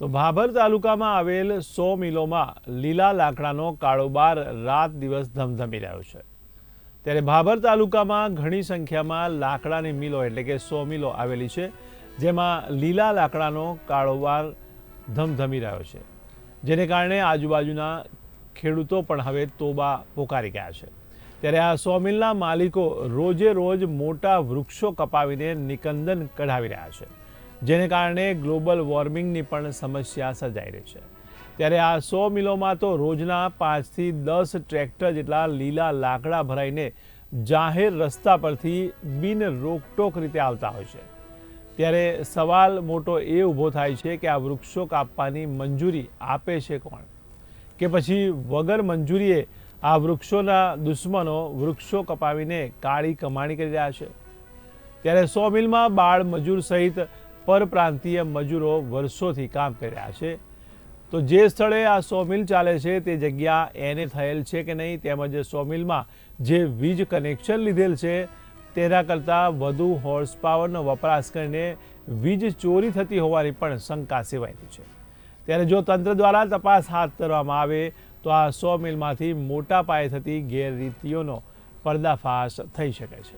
તો ભાભર તાલુકામાં આવેલ સો મિલોમાં લીલા લાકડાનો કાળોબાર રાત દિવસ ધમધમી રહ્યો છે. ત્યારે ભાભર તાલુકામાં ઘણી સંખ્યામાં લાકડાની મિલો એટલે કે સો મિલો આવેલી છે, જેમાં લીલા લાકડાનો કાળોબાર ધમધમી રહ્યો છે. જેને કારણે આજુબાજુના ખેડૂતો પણ હવે તોબા પોકારી ગયા છે. ત્યારે આ સો મિલના માલિકો રોજે રોજ મોટા વૃક્ષો કપાવીને નિકંદન કઢાવી રહ્યા છે. જેને કારણે ગ્લોબલ વોર્મિંગની પણ સમસ્યા સર્જાઈ રહી છે. ત્યારે આ સો મિલોમાં તો રોજના પાંચથી દસ ટ્રેક્ટર જેટલા લીલા લાકડા ભરાઈને જાહેર રસ્તા પરથી બિન રોકટોક રીતે આવતા હોય છે. ત્યારે સવાલ મોટો એ ઊભો થાય છે કે આ વૃક્ષો કાપવાની મંજૂરી આપે છે કોણ? કે પછી વગર મંજૂરીએ આ વૃક્ષોના દુશ્મનો વૃક્ષો કપાવીને કાળી કમાણી કરી રહ્યા છે? ત્યારે સો મિલમાં બાળ મજૂર સહિત પરપ્રાંતીય મજૂરો વર્ષોથી કામ કરી રહ્યા છે. તો જે સ્થળે આ સો મિલ ચાલે છે તે જગ્યા એને થયેલ છે કે નહીં તેમજ સો મિલમાં જે વીજ કનેક્શન લીધેલ છે તેના કરતાં વધુ હોર્સ પાવરનો વપરાશ કરીને વીજ ચોરી થતી હોવાની પણ શંકા સેવાયેલી છે. ત્યારે જો તંત્ર દ્વારા તપાસ હાથ ધરવામાં આવે તો આ સો મિલમાંથી મોટા પાયે થતી ગેરરીતિઓનો પર્દાફાશ થઈ શકે છે.